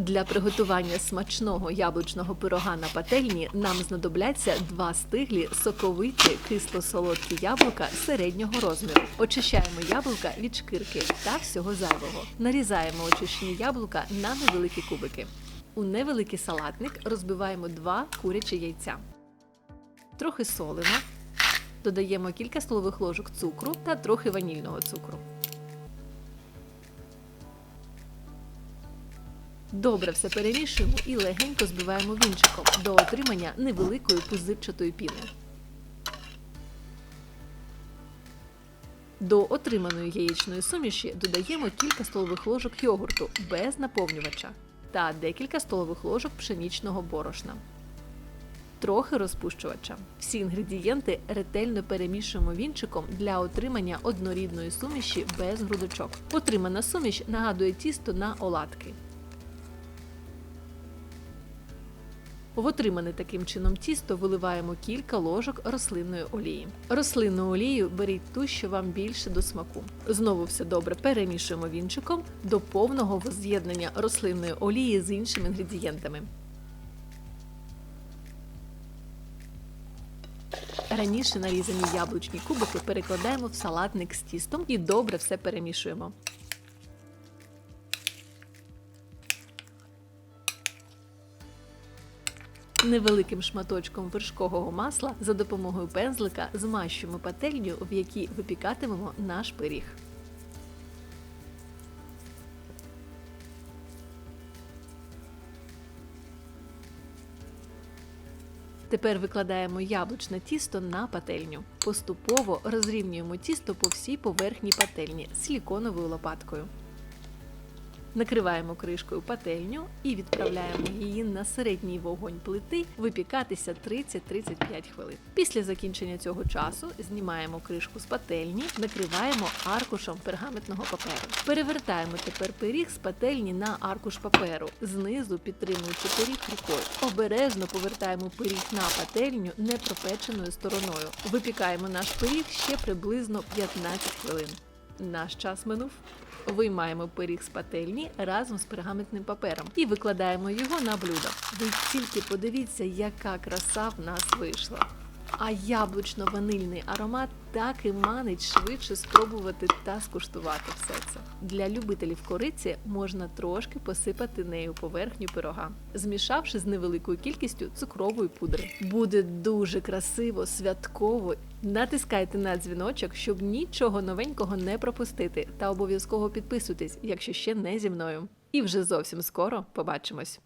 Для приготування смачного яблучного пирога на пательні нам знадобляться два стиглі соковиті кисло-солодкі яблука середнього розміру. Очищаємо яблука від шкірки та всього зайвого. Нарізаємо очищені яблука на невеликі кубики. У невеликий салатник розбиваємо два курячі яйця. Трохи солимо, додаємо кілька столових ложок цукру та трохи ванільного цукру. Добре все перемішуємо і легенько збиваємо вінчиком до отримання невеликої пузирчатої піни. До отриманої яєчної суміші додаємо кілька столових ложок йогурту без наповнювача та декілька столових ложок пшенічного борошна. Трохи розпущувача. Всі інгредієнти ретельно перемішуємо вінчиком для отримання однорідної суміші без грудочок. Отримана суміш нагадує тісто на оладки. В отримане таким чином тісто виливаємо кілька ложок рослинної олії. Рослинну олію беріть ту, що вам більше до смаку. Знову все добре перемішуємо вінчиком до повного воз'єднання рослинної олії з іншими інгредієнтами. Раніше нарізані яблучні кубики перекладаємо в салатник з тістом і добре все перемішуємо. Невеликим шматочком вершкового масла за допомогою пензлика змащуємо пательню, в якій випікатимемо наш пиріг. Тепер викладаємо яблучне тісто на пательню. Поступово розрівнюємо тісто по всій поверхні пательні силіконовою лопаткою. Накриваємо кришкою пательню і відправляємо її на середній вогонь плити випікатися 30-35 хвилин. Після закінчення цього часу знімаємо кришку з пательні, накриваємо аркушем пергаментного паперу. Перевертаємо тепер пиріг з пательні на аркуш паперу, знизу підтримуючи пиріг рукою. Обережно повертаємо пиріг на пательню непропеченою стороною. Випікаємо наш пиріг ще приблизно 15 хвилин. Наш час минув. Виймаємо пиріг з пательні разом з пергаментним папером і викладаємо його на блюдо. Ви тільки подивіться, яка краса в нас вийшла. А яблучно-ванильний аромат так і манить швидше спробувати та скуштувати все це. Для любителів кориці можна трошки посипати нею поверхню пирога, змішавши з невеликою кількістю цукрової пудри. Буде дуже красиво, святково. Натискайте на дзвіночок, щоб нічого новенького не пропустити, та обов'язково підписуйтесь, якщо ще не зі мною. І вже зовсім скоро побачимось.